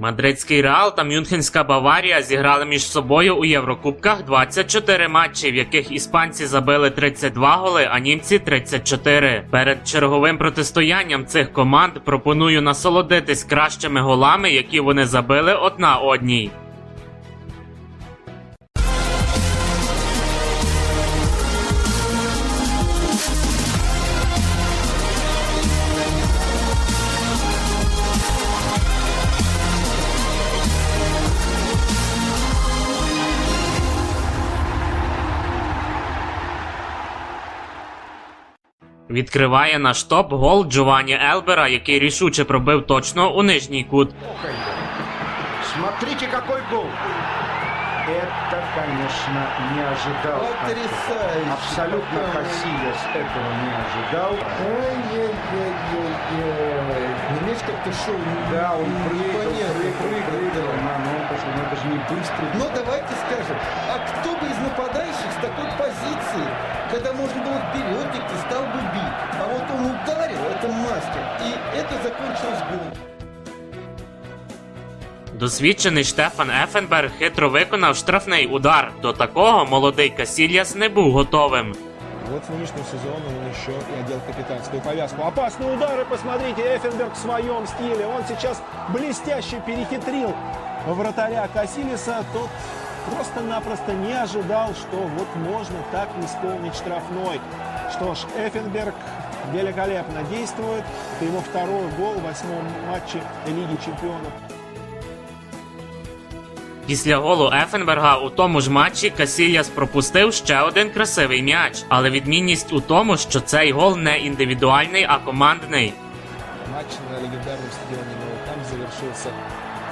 Мадридський Реал та Мюнхенська Баварія зіграли між собою у Єврокубках 24 матчі, в яких іспанці забили 32 голи, а німці 34. Перед черговим протистоянням цих команд пропоную насолодитись кращими голами, які вони забили одна одній. Відкриває наш топ гол Джованні Елбера, який рішуче пробив точно у нижній кут. Смотрите, какой гол! Это, конечно, не ожидал. Потрясающе! Абсолютно Кассиас этого не ожидал. Ай-яй-яй-яй-яй. Немец как-то шел. Да, он прыгал, непонятно, прыгал, прыгал. На, ну, это же, ну, это же не быстрый. Но давайте скажем, а кто бы из нападающих с такой позиции, когда можно было вперед идти, стал бы бить? А вот он ударил, это мастер, и это закончилось голом. Досвідчений Штефан Ефенберг хитро виконав штрафний удар. До такого молодий Касільяс не був готовим. Вот с нынешнего сезона он еще и одел капитанскую повязку. Опасные удары, посмотрите, Эффенберг в своем стиле. Он сейчас блестяще перехитрил вратаря Касилиса. Тот просто-напросто не ожидал, что вот можно так исполнить штрафной. Что ж, Эффенберг великолепно действует. Это его второй гол в восьмом матче Лиги чемпионов. Після голу Ефенберга у тому ж матчі Касільяс пропустив ще один красивий м'яч. Але відмінність у тому, що цей гол не індивідуальний, а командний. Матч на легендарном стадионе Ноу завершился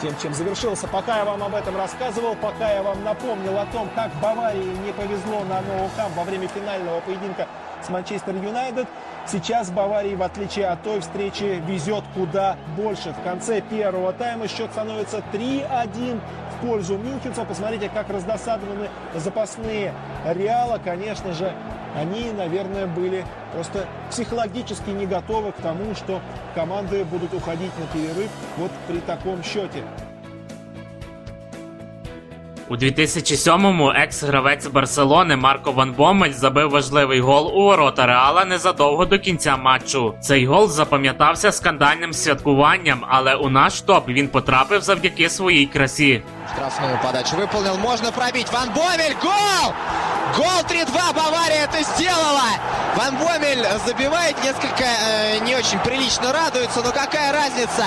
тем, чем завершился. Пока я вам об этом рассказывал, пока я вам напомнил о том, как Баварии не повезло на Ноу во время финального поединка с Манчестер Юнайтед, сейчас Баварии, в отличие от той встречи, везет куда больше. В конце первого тайма счет становится 3-1 пользу Мюнхенцев. Посмотрите, как раздосадованы запасные Реала. Конечно же, они, наверное, были просто психологически не готовы к тому, что команды будут уходить на перерыв вот при таком счете. У 2007-му екс-гравець Барселони Марко Ван Бомель забив важливий гол у ворота Реала незадовго до кінця матчу. Цей гол запам'ятався скандальним святкуванням, але у наш топ він потрапив завдяки своїй красі. Штрафную подачу выполнил. Можно пробить. Ван Бомель. Гол! Гол 3-2. Бавария это сделала. Ван Бомель забивает. Несколько э, не очень прилично радуется. Но какая разница?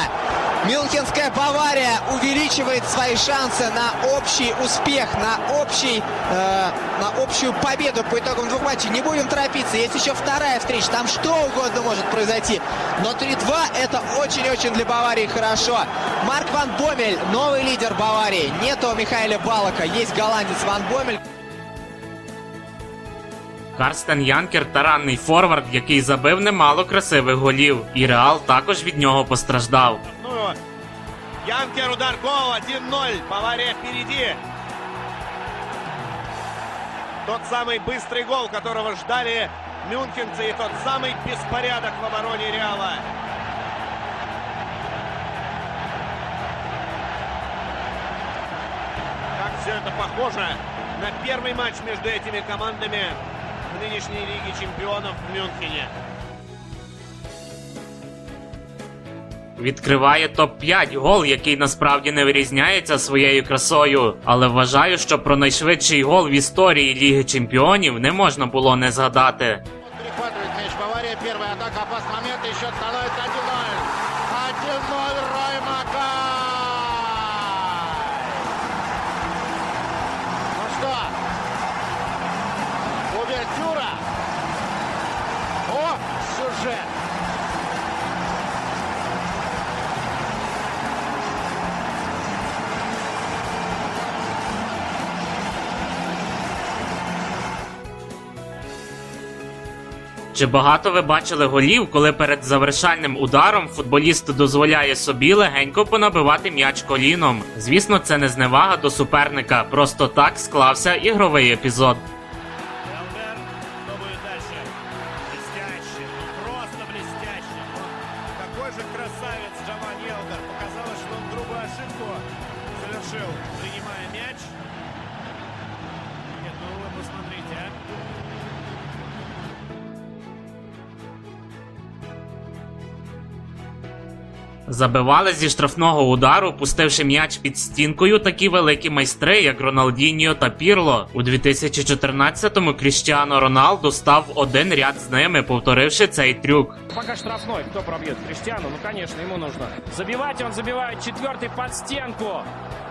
Мюнхенская Бавария увеличивает свои шансы на общий успех, на, общий, э, на общую победу по итогам двух матчей. Не будем торопиться. Есть еще вторая встреча. Там что угодно может произойти. Но 3-2 это очень-очень для Баварии хорошо. Марк Ван Бомель, новый лидер Баварии. Нету Михаила Балака, есть голландец Ван Бомель. Карстен Янкер таранний форвард, який забив немало красивих голів, і Реал також від нього постраждав. Янкер, удар гол, 1-0. Бавария впереди. Тот самый быстрый гол, которого ждали мюнхенцы, и тот самый беспорядок в обороне Реала. Как все это похоже на первый матч между этими командами в нынешней Лиге чемпионов в Мюнхене. Відкриває топ-5 гол, який насправді не вирізняється своєю красою. Але вважаю, що про найшвидший гол в історії Ліги Чемпіонів не можна було не згадати. Перехватывает мяч Бавария. Первая атака, опасний момент. і счет становиться 1-0. 1-0 Чи багато ви бачили голів, коли перед завершальним ударом футболіст дозволяє собі легенько понабивати м'яч коліном? Звісно, це не зневага до суперника. Просто так склався ігровий епізод. Принимая мяч. Нет, ну вы посмотрите, а. Забивали зі штрафного удару, пустивши м'яч під стінкою такі великі майстри, як Роналдіньо та Пірло. У 2014-му Кріштіано Роналду став один ряд з ними, повторивши цей трюк. Пока штрафной, кто пробьет? Криштиану? Ну, конечно, ему нужно. Забивать он забивает четвертый под стенку.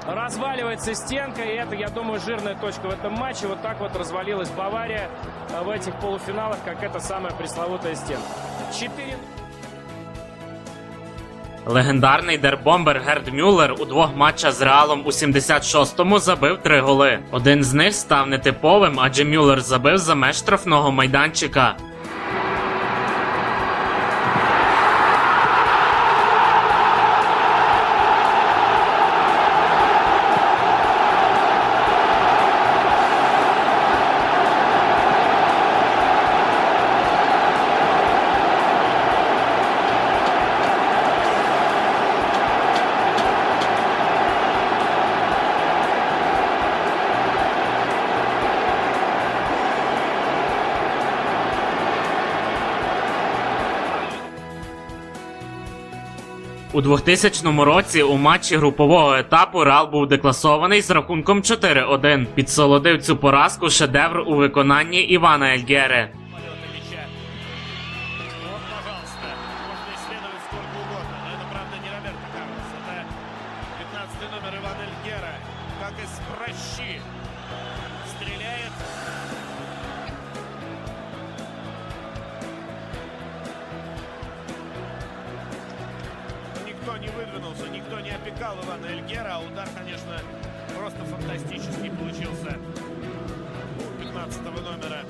Разваливается стенка, и это, я думаю, жирная точка в этом матче. Вот так вот развалилась Бавария э, в этих полуфиналах, как эта самая пресловутая стенка. Четыре... Легендарний дербомбер Герд Мюллер у двох матчах з Реалом у 76-му забив три голи. Один з них став нетиповим, адже Мюллер забив за меж штрафного майданчика. У 2000 році у матчі групового етапу Реал був декласований з рахунком 4-1. Підсолодив цю поразку шедевр у виконанні Івана Ельгєре. Полета мяча. Вот, пожалуйста. Можно исследовать сколько угодно. Но это, правда, не Роберто Карлос. Это 15 номер Ивана Эльгера. Как из прощи. Стреляет. Не выдвинулся, никто не опекал Ивана Эльгера. А удар, конечно, просто фантастический получился у 15 номера.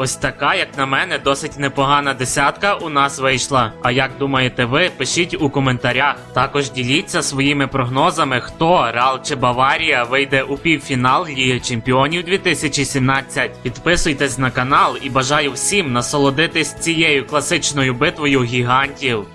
Ось така, як на мене, досить непогана десятка у нас вийшла. А як думаєте ви, пишіть у коментарях. Також діліться своїми прогнозами, хто Реал чи Баварія вийде у півфінал Ліги Чемпіонів 2017. Підписуйтесь на канал і бажаю всім насолодитись цією класичною битвою гігантів.